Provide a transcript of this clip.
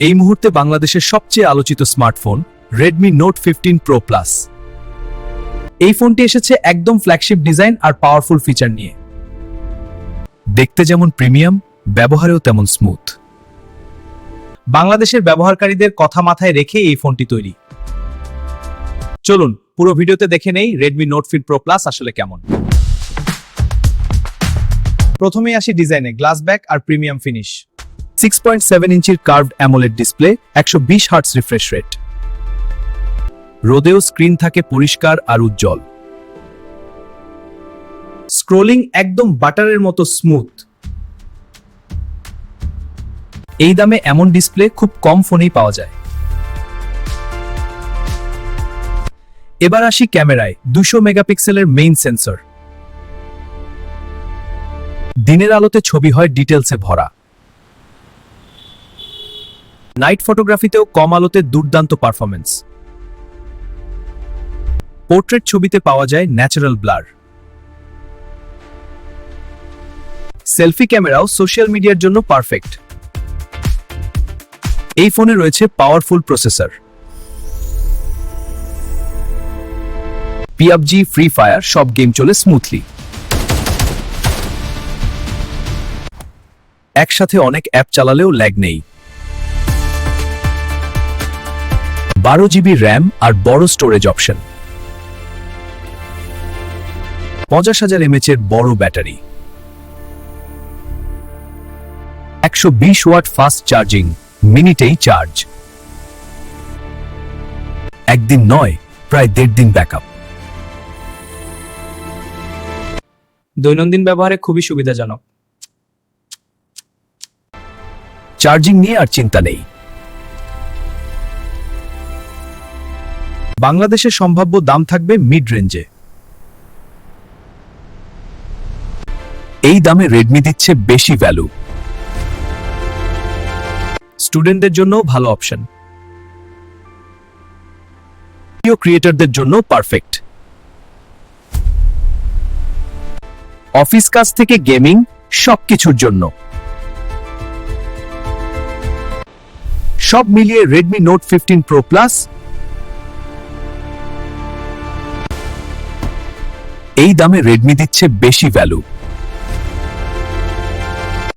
এই মুহূর্তে বাংলাদেশের সবচেয়ে আলোচিত smartphone Redmi note fifteen pro plus এই ফোনটি এসেছে একদম ফ্ল্যাগশিপ ডিজাইন আর পাওয়ারফুল ফিচার নিয়ে। দেখতে যেমন প্রিমিয়াম ব্যবহারেও তেমন স্মুথ বাংলাদেশের ব্যবহারকারীদের কথা মাথায় রেখে এই ফোনটি তৈরি। চলুন, পুরো ভিডিওতে দেখে নেই Redmi note fifteen pro plus আসলে কেমন। প্রথমেই আসি ডিজাইনে গ্লাস ব্যাক আর premium finish six point seven ইঞ্চির কার্ভড অ্যামোলেড ডিসপ্লে একশো বিশ হার্টস রিফ্রেশ রেট রোদেও স্ক্রিন থাকে পরিষ্কার আর উজ্জ্বল। স্ক্রোলিং একদম বাটারের মতো স্মুথ এই দামে এমন ডিসপ্লে খুব কম ফোনেই পাওয়া যায়। এবার আসি ক্যামেরায়, দুশো মেগাপিক্সেলের মেইন সেন্সর দিনের আলোতে ছবি হয় ডিটেলসে ভরা। নাইট ফটোগ্রাফিতেও কম আলোতে দুর্দান্ত পারফরমেন্স পোর্ট্রেট ছবিতে পাওয়া যায় ন্যাচারাল ব্লার। সেলফি ক্যামেরাও সোশ্যাল মিডিয়ার জন্য পারফেক্ট। এই ফোনে রয়েছে powerful processor. PUBG free fire সব গেম চলে স্মুথলি একসাথে অনেক অ্যাপ চালালেও ল্যাগ নেই। বারো জিবি র্যাম আর বড় স্টোরেজ অপশন পঞ্চাশ হাজার এমএচ এর বড় ব্যাটারি। একশো বিশ ওয়াট ফাস্ট চার্জিং মিনিটেই চার্জ একদিন নয় প্রায় দেড় দিন ব্যাকআপ দৈনন্দিন ব্যবহারে খুবই সুবিধাজনক। চার্জিং নিয়ে আর চিন্তা নেই। বাংলাদেশের সম্ভাব্য দাম থাকবে মিড রেঞ্জে এই দামে রেডমি দিচ্ছে বেশি ভ্যালু স্টুডেন্টদের জন্য ভালো অপশন ভিডিও ক্রিয়েটরদের জন্য পারফেক্ট অফিস কাজ থেকে গেমিং সবকিছুর জন্য। সব মিলিয়ে Redmi note fifteen pro plus এই দামে রেডমি দিচ্ছে বেশি ভ্যালু